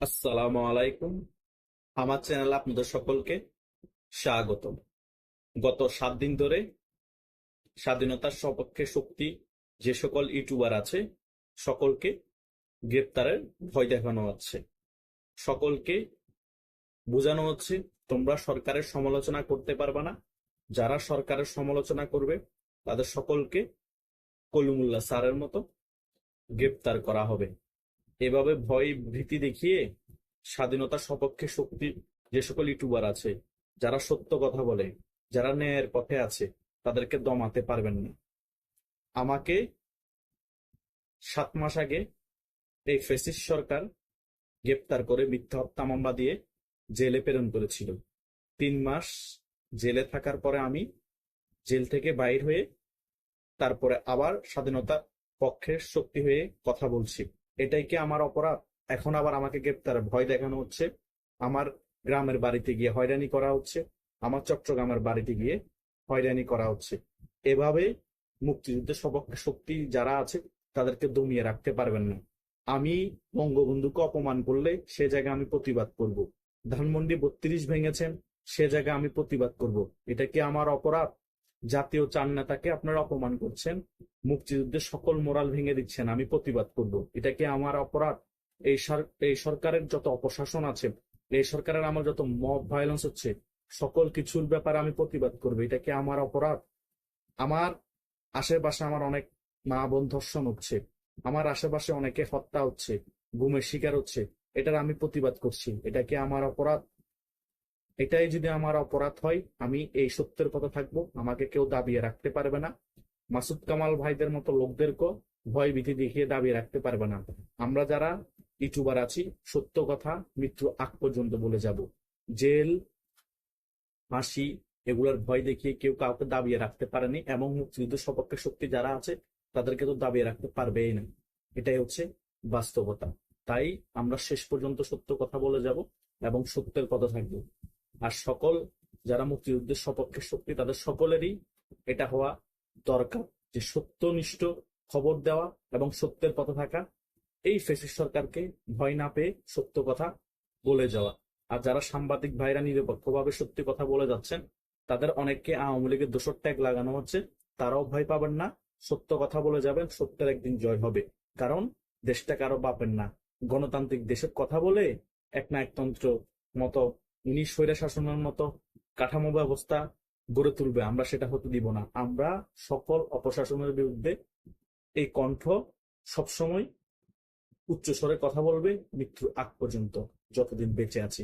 আসসালামু আলাইকুম। আমার চ্যানেল আপনাদের সকলকে স্বাগত গত সাত দিন ধরে স্বাধীনতার সপক্ষে শক্তি যে সকল ইউটিউবার আছে, সকলকে গ্রেপ্তারের ভয় দেখানো হচ্ছে। সকলকে বোঝানো হচ্ছে, তোমরা সরকারের সমালোচনা করতে পারবে না। যারা সরকারের সমালোচনা করবে, তাদের সকলকে কলিমুল্লাহ স্যারের মতো গ্রেপ্তার করা হবে। এভাবে ভয় ভীতি দেখিয়ে স্বাধীনতার সপক্ষে শক্তি, যে সকল ইউটিউবার আছে, যারা সত্য কথা বলে, যারা ন্যায়ের পথে আছে, তাদেরকে দমাতে পারবেন না। আমাকে সাত মাস আগে এই ফেসিস সরকার গ্রেপ্তার করে মিথ্যা হত্যা মামলা দিয়ে জেলে প্রেরণ করেছিল। তিন মাস জেলে থাকার পরে আমি জেল থেকে বাইর হয়ে তারপরে আবার স্বাধীনতার পক্ষের শক্তি হয়ে কথা বলছি। এটাই কি আমার অপরাধ? এখন আবার আমাকে গ্রেপ্তার, ভয় দেখানো হচ্ছে। আমার গ্রামের বাড়িতে গিয়ে হয়রানি করা হচ্ছে। আমার চট্টগ্রামের বাড়িতে গিয়ে হয়রানি করা হচ্ছে। এভাবে মুক্তিযুদ্ধের সপক্ষে শক্তি যারা আছে, তাদেরকে দমিয়ে রাখতে পারবেন না। আমি বঙ্গবন্ধুকে অপমান করলে সে জায়গায় আমি প্রতিবাদ করব। ধানমন্ডি বত্রিশ ভেঙেছেন, সে জায়গায় আমি প্রতিবাদ করব। এটা কি আমার অপরাধ? জাতীয় চার নেতাকে আপনারা অপমান করছেন মুক্তিযুদ্ধের সকল মোরাল ভেঙে দিচ্ছেন, আমি প্রতিবাদ করব। এটা কি আমার অপরাধ? এই এই সরকারের যত অপশাসন আছে, এই সরকারের আমার যত মব ভায়োলেন্স হচ্ছে, সকল কিছুর ব্যাপারে আমি প্রতিবাদ করব। এটা কি আমার অপরাধ? আমার আশেপাশে আমার অনেক মা বোন ধর্ষণ হচ্ছে, আমার আশেপাশে অনেকে হত্যা হচ্ছে, গুমের শিকার হচ্ছে, এটার আমি প্রতিবাদ করছি। এটা কি আমার অপরাধ? এটাই যদি আমার অপরাধ হয়, আমি এই সত্যের কথা থাকব। আমাকে কেউ দাবিয়ে রাখতে পারবে না। মাসুদ কামাল ভাইদের মতো লোকদেরকেও ভয় ভীতি দেখিয়ে দাবিয়ে রাখতে পারবে না। আমরা যারা ইউটিউবার আছি, সত্য কথা মৃত্যু আগ পর্যন্ত বলে যাব। জেল, ফাঁসি, এগুলোর ভয় দেখিয়ে কেউ কাউকে দাবিয়ে রাখতে পারেনি। এবং মুক্তিযুদ্ধ সপক্ষে শক্তি যারা আছে, তাদেরকে তো দাবিয়ে রাখতে পারবেই না। এটাই হচ্ছে বাস্তবতা। তাই আমরা শেষ পর্যন্ত সত্য কথা বলে যাব এবং সত্যের কথা থাকব। আর সকল যারা মুক্তিযুদ্ধের সপক্ষে শক্তি, তাদের সকলেরই এটা হওয়া দরকার যে সত্যনিষ্ঠ খবর দেওয়া এবং সত্যের পথে থাকা এই ফেসিস সরকারকে ভয় না পেয়ে সত্য কথা বলে যাওয়া। আর যারা সাংবাদিক ভাইরা নিরপেক্ষভাবে সত্যি কথা বলে যাচ্ছেন, তাদের অনেককে আওয়ামী লীগের দোষর ট্যাগ লাগানো হচ্ছে। তারাও ভয় পাবেন না, সত্য কথা বলে যাবেন, সত্যের একদিন জয় হবে। কারণ দেশটা কারও বাপের না। গণতান্ত্রিক দেশের কথা বলে এক না একতন্ত্র মতো উনি স্বৈরা শাসনের মতো কাঠামো ব্যবস্থা গড়ে তুলবে, আমরা সেটা হতে দিব না। আমরা সকল অপশাসনের বিরুদ্ধে এই কণ্ঠ সবসময় উচ্চস্বরে কথা বলবে, মৃত্যুর আগ পর্যন্ত যতদিন বেঁচে আছি।